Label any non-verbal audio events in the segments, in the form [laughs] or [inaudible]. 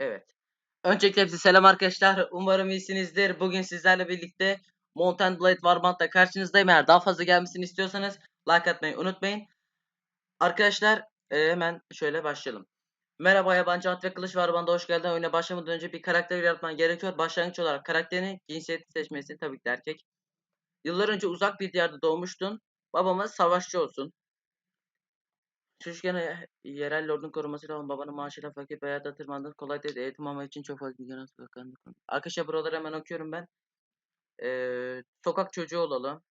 Evet. Öncelikle hepsi selam arkadaşlar. Umarım iyisinizdir. Bugün sizlerle birlikte Mountain Blade Warband'da karşınızdayım. Eğer daha fazla gelmesini istiyorsanız like atmayı unutmayın. Arkadaşlar e, hemen şöyle başlayalım. Merhaba yabancı at ve kılıç Warband'a hoş geldin. Oyuna başlamadan önce bir karakter yaratman gerekiyor. Başlangıç olarak karakterini cinsiyeti seçmesi tabii ki erkek. Yıllar önce uzak bir diyarda doğmuştun. Babamız savaşçı olsun. Çocukken yerel lordun korumasıyla olan babanın maaşıyla fakir bir hayata tırmandın. Kolay değil. Eğitim almak için çok fazla ilgilen bakanlık. Arkadaşlar buraları hemen okuyorum ben. Ee, sokak çocuğu olalım.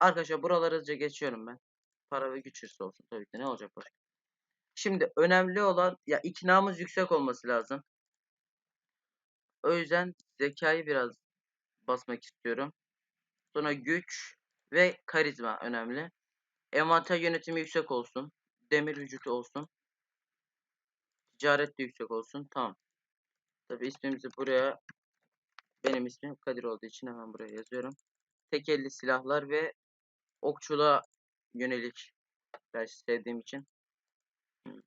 Arkadaşlar buraları hızlıca geçiyorum ben. Para ve güç hırsı olsun tabii ki. Ne olacak başka? Şimdi önemli olan ya iknamız yüksek olması lazım. O yüzden zekayı biraz basmak istiyorum. Sonra güç ve karizma önemli. Envanter yönetimi yüksek olsun. Demir vücutu olsun. Ticaret de yüksek olsun. Tamam. Tabi ismimizi buraya benim ismim Kadir olduğu için hemen buraya yazıyorum. Tek elli silahlar ve okçuluğa yönelik ben sevdiğim için. Hmm.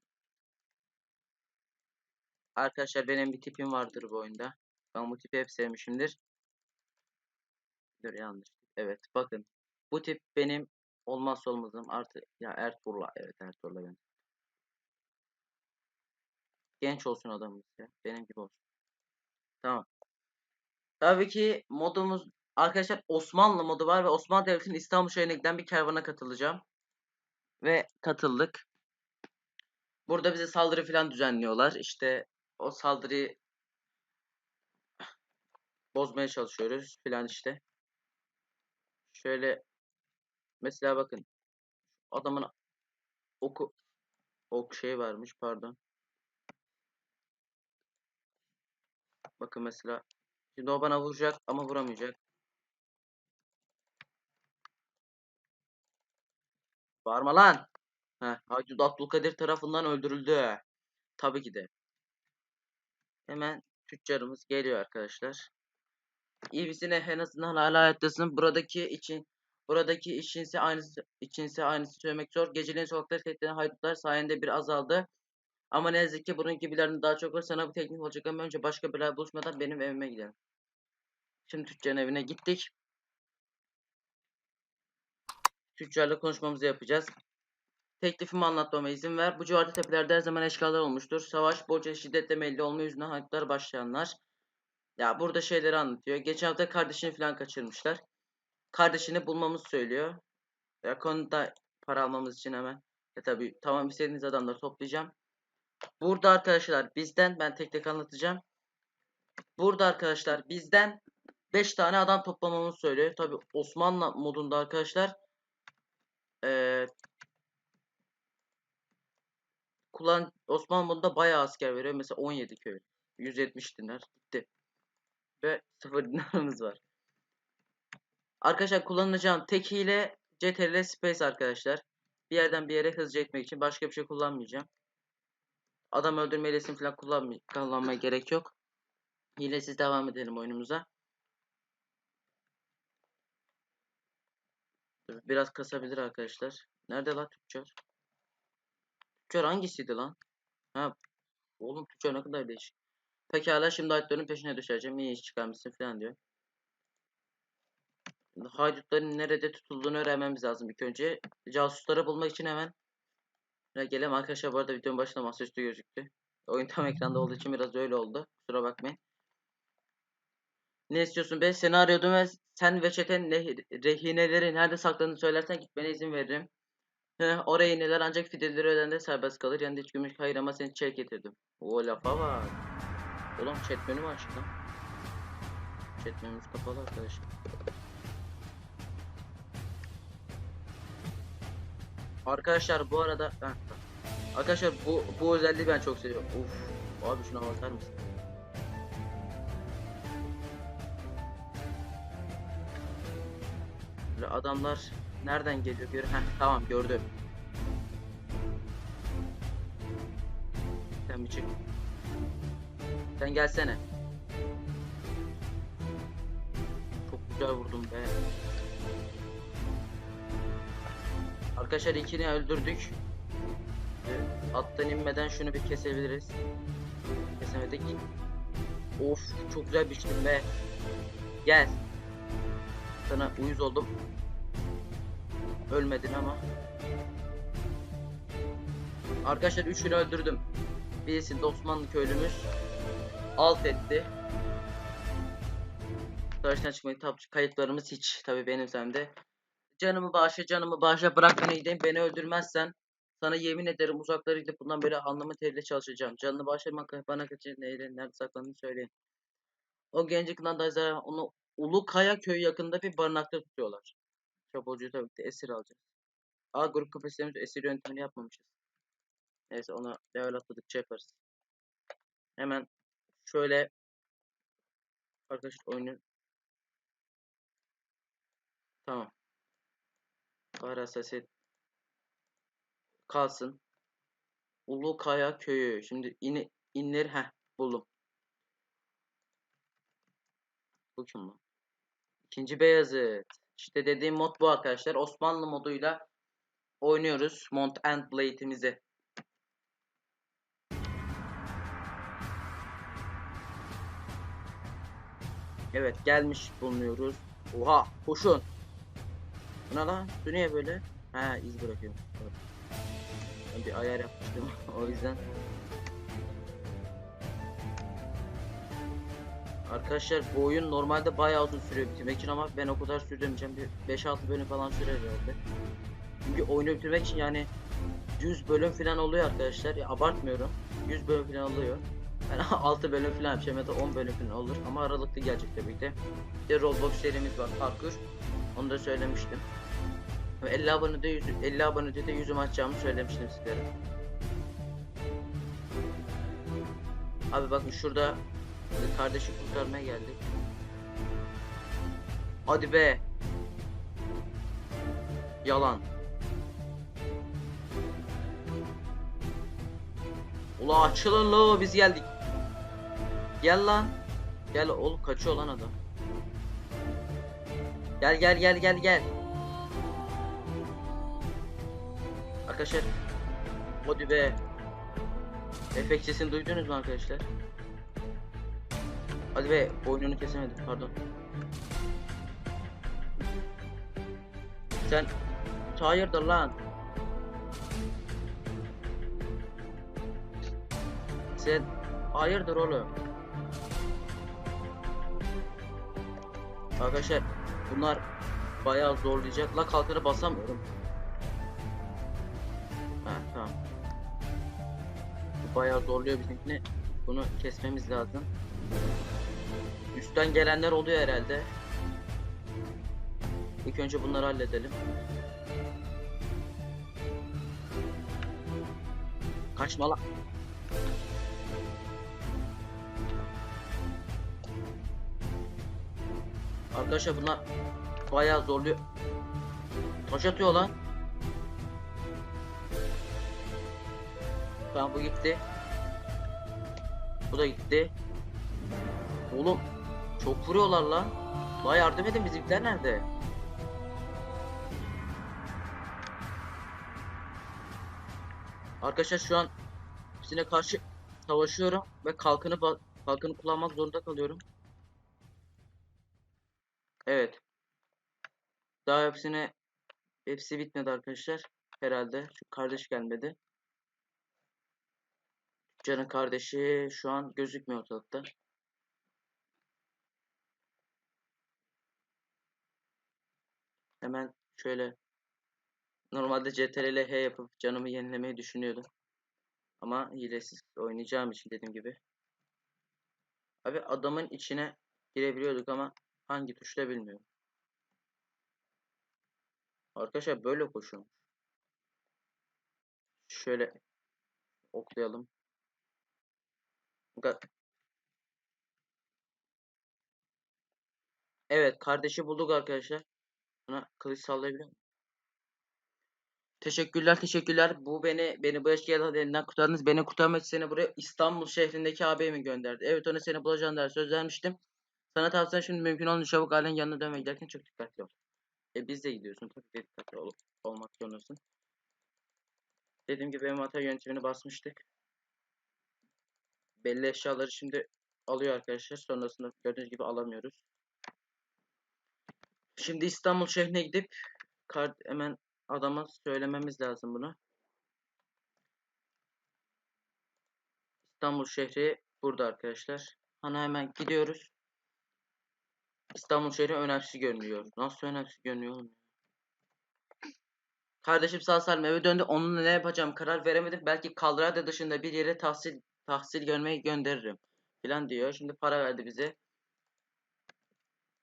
Arkadaşlar benim bir tipim vardır bu oyunda. Ben bu tipi hep sevmişimdir. Dur yanlış. Evet bakın. Bu tip benim olmazsa olmazım. Artı ya Ertuğrul'a. Evet Ertuğrul'a ben. Genç olsun adamımız ya. Benim gibi olsun. Tamam. Tabii ki modumuz arkadaşlar Osmanlı modu var ve Osmanlı Devleti'nin İstanbul şehrine bir kervana katılacağım. Ve katıldık. Burada bize saldırı falan düzenliyorlar. İşte o saldırıyı bozmaya çalışıyoruz filan işte. Şöyle mesela bakın adamın oku ok şey varmış pardon. Bakın mesela şimdi o bana vuracak ama vuramayacak. Bağırma lan. Heh, Haydut Abdülkadir tarafından öldürüldü. Tabii ki de. Hemen tüccarımız geliyor arkadaşlar. İyi misin en azından hala hayattasın. Buradaki için buradaki işinse aynısı içinse aynısı söylemek zor. Geceleyin sokakları tehditlenen haydutlar sayende bir azaldı. Ama ne yazık ki bunun gibilerinin daha çok var. Sana bu teknik olacak ama önce başka bir buluşmadan benim evime gidelim. Şimdi tüccarın evine gittik. Tüccarla konuşmamızı yapacağız. Teklifimi anlatmama izin ver. Bu civarda tepelerde her zaman eşkallar olmuştur. Savaş, borç ve şiddetle melli olma yüzünden haydutlar başlayanlar. Ya burada şeyleri anlatıyor. Geçen hafta kardeşini falan kaçırmışlar. Kardeşini bulmamız söylüyor. Ya konuda para almamız için hemen. Ya tabii tamam istediğiniz adamları toplayacağım. Burada arkadaşlar bizden ben tek tek anlatacağım. Burada arkadaşlar bizden 5 tane adam toplamamızı söylüyor. Tabi Osmanlı modunda arkadaşlar ee, kullan Osmanlı modunda bayağı asker veriyor. Mesela 17 köy. 170 dinar gitti. Ve 0 dinarımız var. Arkadaşlar kullanacağım tek hile CTRL Space arkadaşlar. Bir yerden bir yere hızlıca gitmek için başka bir şey kullanmayacağım. Adam öldürme hilesini falan kullanmay kullanmaya gerek yok. Hilesiz devam edelim oyunumuza. Biraz kasabilir arkadaşlar. Nerede lan tüccar? Tüccar hangisiydi lan? Ha, oğlum tüccar ne kadar değişik. Pekala şimdi haydutların peşine düşeceğim. İyi iş çıkarmışsın falan diyor. Haydutların nerede tutulduğunu öğrenmemiz lazım ilk önce. Casusları bulmak için hemen gelelim arkadaşlar bu arada videonun başında masaüstü gözüktü. Oyun tam ekranda olduğu için biraz öyle oldu. Kusura bakmayın. Ne istiyorsun be? Seni arıyordum ve sen ve çeten rehineleri nerede saklandığını söylersen gitmene izin veririm. O rehineler ancak fideleri ödende serbest kalır. Yanında hiç gümüş hayır ama seni çek getirdim. O lafa var. Oğlum chat menü mü açık lan? Chat menümüz kapalı arkadaşlar. Arkadaşlar bu arada heh, Arkadaşlar bu bu özelliği ben çok seviyorum. Uf abi şuna bakar mısın? Böyle adamlar nereden geliyor gör. Heh, tamam gördüm. Sen bir çık. Sen gelsene. Çok güzel vurdum be. Arkadaşlar ikini öldürdük. Attan inmeden şunu bir kesebiliriz. Kesemedik. Of çok güzel biçtim be. Gel. Sana uyuz oldum. Ölmedin ama. Arkadaşlar üçünü öldürdüm. Birisi Osmanlı köylümüz. Alt etti. Savaştan çıkmayı tab kayıtlarımız hiç tabi benim sende. Canımı bağışla canımı bağışla bırak beni gideyim beni öldürmezsen sana yemin ederim uzaklara gidip bundan beri alnımın teriyle çalışacağım. Canını bağışlamak bana kaçır neydi nerede saklandığını söyleyin. O genci kınan da onu Ulukaya köyü yakında bir barınakta tutuyorlar. Çapulcuyu tabii ki esir alacağız. Aa grup kapasitemiz esir yöntemini yapmamışız. Neyse onu level atladıkça yaparız. Hemen şöyle arkadaşlar oyunu Tamam. Kahre hassasiyet kalsın. Ulukaya köyü. Şimdi ini inleri heh buldum. Bu kim bu? İkinci Beyazıt. İşte dediğim mod bu arkadaşlar. Osmanlı moduyla oynuyoruz. Mount and Blade'imizi. Evet gelmiş bulunuyoruz. Oha koşun. Bu ne lan? Bu niye böyle? Ha iz bırakıyor. Ben bir ayar yapmıştım [laughs] o yüzden. Arkadaşlar bu oyun normalde bayağı uzun sürüyor bitirmek için ama ben o kadar sürdürmeyeceğim. Bir 5-6 bölüm falan sürer herhalde. Çünkü oyunu bitirmek için yani 100 bölüm falan oluyor arkadaşlar. Ya abartmıyorum. 100 bölüm falan oluyor. Yani [laughs] 6 bölüm falan yapacağım ya da 10 bölüm falan olur ama aralıklı gelecek tabii ki. Bir de Roblox serimiz var parkur. Onu da söylemiştim. Ve 50 abonede 100, 50 abonede de yüzüm açacağımı söylemiştim sizlere. Abi bakın şurada kardeşi kurtarmaya geldik. Hadi be. Yalan. Ula açılın lo biz geldik. Gel lan. Gel oğlum kaçıyor lan adam. Gel gel gel gel gel. Arkadaşlar. Hadi be. Efekt sesini duydunuz mu arkadaşlar? Hadi be oyununu kesemedim pardon. Sen hayırdır lan? Sen hayırdır oğlum? Arkadaşlar bunlar bayağı zorlayacak. La kalkanı basamıyorum. Ha tamam. Bu bayağı zorluyor bizimkini. Bunu kesmemiz lazım. Üstten gelenler oluyor herhalde. İlk önce bunları halledelim. Kaçma lan. Arkadaşlar bunlar bayağı zorluyor. Taş atıyor lan. Tamam bu gitti. Bu da gitti. Oğlum çok vuruyorlar lan. La yardım edin bizimkiler nerede? Arkadaşlar şu an hepsine karşı savaşıyorum ve kalkanı kalkanı kullanmak zorunda kalıyorum. Evet. Daha hepsine hepsi bitmedi arkadaşlar. Herhalde. Şu kardeş gelmedi. Can'ın kardeşi şu an gözükmüyor ortalıkta. Hemen şöyle normalde CTRL H yapıp canımı yenilemeyi düşünüyordum. Ama hilesiz oynayacağım için dediğim gibi. Abi adamın içine girebiliyorduk ama hangi tuşla bilmiyorum. Arkadaşlar böyle koşuyormuş. Şöyle oklayalım. Evet kardeşi bulduk arkadaşlar. Buna kılıç sallayabiliyor muyum? Teşekkürler teşekkürler. Bu beni beni bu eşkıyalar elinden kurtardınız. Beni kurtarmak için seni buraya İstanbul şehrindeki abime gönderdi. Evet ona seni bulacağım der söz vermiştim. Sana tavsiyem şimdi mümkün olduğunca çabuk ailenin yanına dönmeye giderken çok dikkatli ol. E biz de gidiyorsun tabii ki dikkatli ol, olmak zorundasın. Dediğim gibi envanter yöntemini basmıştık. belli eşyaları şimdi alıyor arkadaşlar. Sonrasında gördüğünüz gibi alamıyoruz. Şimdi İstanbul şehrine gidip kart hemen adama söylememiz lazım bunu. İstanbul şehri burada arkadaşlar. Hani hemen gidiyoruz. İstanbul şehri önemsiz görünüyor. Nasıl önemsiz görünüyor? Kardeşim sağ salim eve döndü. Onunla ne yapacağım karar veremedim. Belki Colorado dışında bir yere tahsil tahsil görmeyi gönderirim. Falan diyor. Şimdi para verdi bize.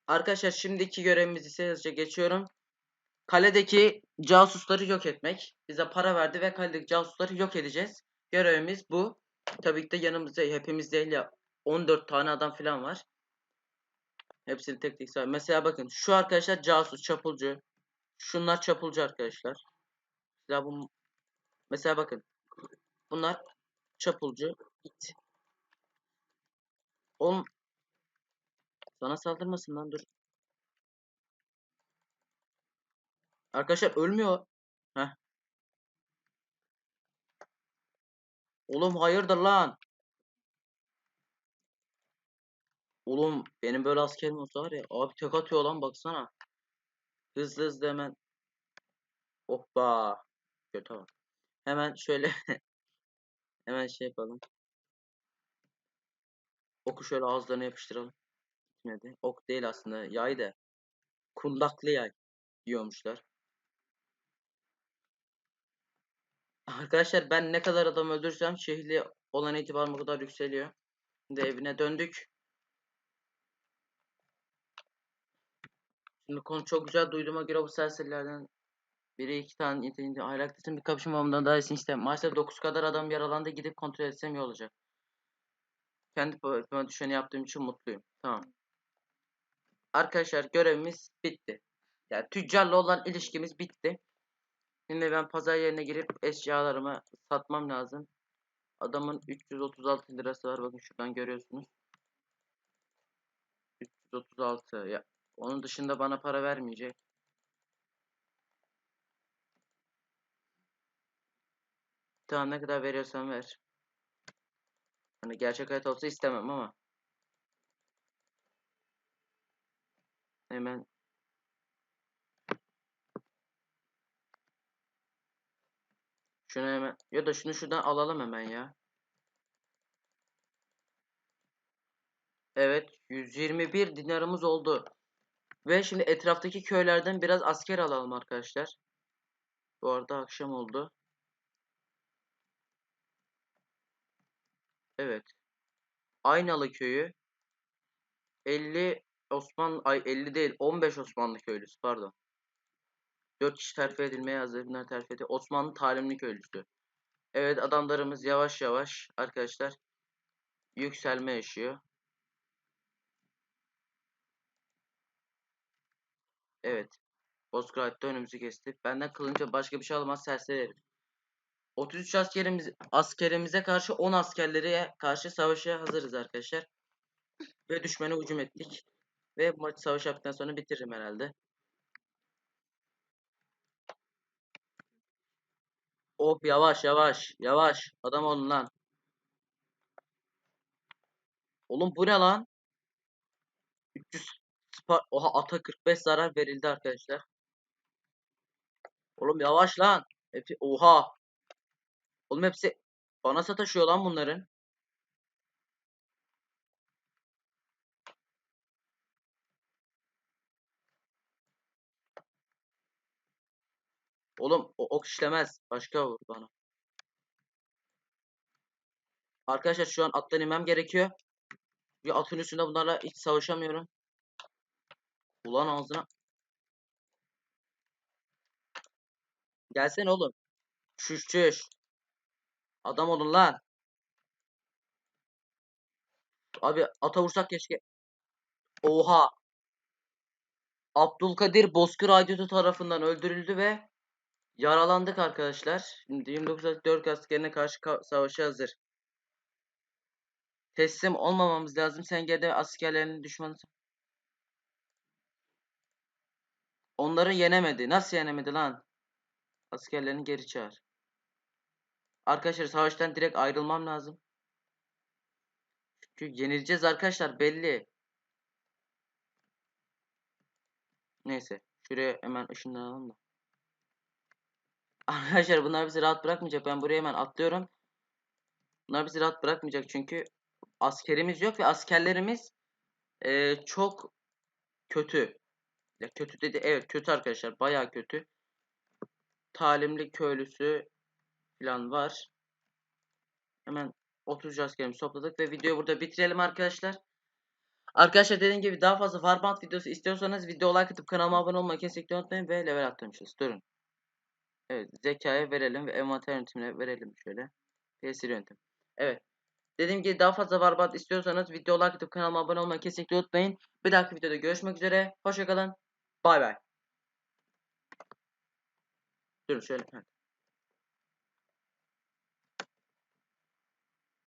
Arkadaşlar şimdiki görevimiz ise hızlıca geçiyorum. Kaledeki casusları yok etmek. Bize para verdi ve kaledeki casusları yok edeceğiz. Görevimiz bu. Tabii ki de yanımızda hepimiz değil ya 14 tane adam falan var. Hepsini tek tek say. Mesela bakın şu arkadaşlar casus, çapulcu. Şunlar çapulcu arkadaşlar. Mesela bu mesela bakın. Bunlar çapulcu. It. Oğlum sana saldırmasın lan dur. Arkadaşlar ölmüyor. Heh. Oğlum hayırdır lan? Oğlum benim böyle askerim olsa var ya. Abi tek atıyor lan baksana. Hızlı hızlı hemen. Hoppa. Kötü bak. Hemen şöyle. [laughs] hemen şey yapalım. Oku şöyle ağızlarına yapıştıralım. Gitmedi. Ok değil aslında. Yay da. Kundaklı yay. Diyormuşlar. Arkadaşlar ben ne kadar adam öldürsem şehirli olan itibarım o kadar yükseliyor. Şimdi evine döndük. Şimdi konu çok güzel duyduğuma göre bu serserilerden biri iki tane yeteneğinde aylaktasın bir kapışmamdan daha iyisini istemem. Maalesef 9 kadar adam yaralandı gidip kontrol etsem iyi olacak. Kendi payıma düşeni yaptığım için mutluyum. Tamam. Arkadaşlar görevimiz bitti. Yani tüccarla olan ilişkimiz bitti. Şimdi ben pazar yerine girip eşyalarımı satmam lazım. Adamın 336 lirası var. Bakın şuradan görüyorsunuz. 336. Ya onun dışında bana para vermeyecek. Tamam ne kadar veriyorsan ver. Hani gerçek hayat olsa istemem ama. Hemen Şunu hemen ya da şunu şuradan alalım hemen ya. Evet 121 dinarımız oldu. Ve şimdi etraftaki köylerden biraz asker alalım arkadaşlar. Bu arada akşam oldu. Evet. Aynalı köyü 50 Osmanlı ay 50 değil 15 Osmanlı köylüsü pardon. 4 kişi terfi edilmeye hazır. Bunlar terfi edildi. Osmanlı talimli köylüsü. Evet adamlarımız yavaş yavaş arkadaşlar yükselme yaşıyor. Evet. Bozkır'da önümüzü kesti. Benden kılınca başka bir şey almaz serseri herif. 33 askerimiz askerimize karşı 10 askerlere karşı savaşa hazırız arkadaşlar. Ve düşmana hücum ettik. Ve maç savaş yaptıktan sonra bitiririm herhalde. Hop yavaş yavaş yavaş adam olun lan. Oğlum bu ne lan? 300 Spar Oha ata 45 zarar verildi arkadaşlar. Oğlum yavaş lan. Hepsi oha. Oğlum hepsi bana sataşıyor lan bunların. Oğlum o ok işlemez. Başka vur bana. Arkadaşlar şu an attan inmem gerekiyor. Bir atın üstünde bunlarla hiç savaşamıyorum. Ulan ağzına. Gelsene oğlum. Şuş şuş. Adam olun lan. Abi ata vursak keşke. Oha. Abdülkadir Bozkır Aydütü tarafından öldürüldü ve yaralandık arkadaşlar. Şimdi 29 4 askerine karşı savaşa hazır. Teslim olmamamız lazım. Sen geride askerlerin düşmanı. Onları yenemedi. Nasıl yenemedi lan? Askerlerini geri çağır. Arkadaşlar savaştan direkt ayrılmam lazım. Çünkü yenileceğiz arkadaşlar belli. Neyse. Şuraya hemen ışınlanalım da. [laughs] Arkadaşlar bunlar bizi rahat bırakmayacak. Ben buraya hemen atlıyorum. Bunlar bizi rahat bırakmayacak çünkü askerimiz yok ve askerlerimiz eee, çok kötü. Ya kötü dedi. Evet kötü arkadaşlar. Bayağı kötü. Talimli köylüsü falan var. Hemen 30 askerimizi topladık ve videoyu burada bitirelim arkadaşlar. Arkadaşlar dediğim gibi daha fazla Warband videosu istiyorsanız video like atıp kanalıma abone olmayı kesinlikle unutmayın ve level atlamışız. Durun. Evet zekaya verelim ve envanter yönetimine verelim şöyle. Tesir yönetim. Evet. Dediğim gibi daha fazla Warband istiyorsanız video like atıp kanalıma abone olmayı kesinlikle unutmayın. Bir dahaki videoda görüşmek üzere. Hoşçakalın. Bay bay. Durun şöyle.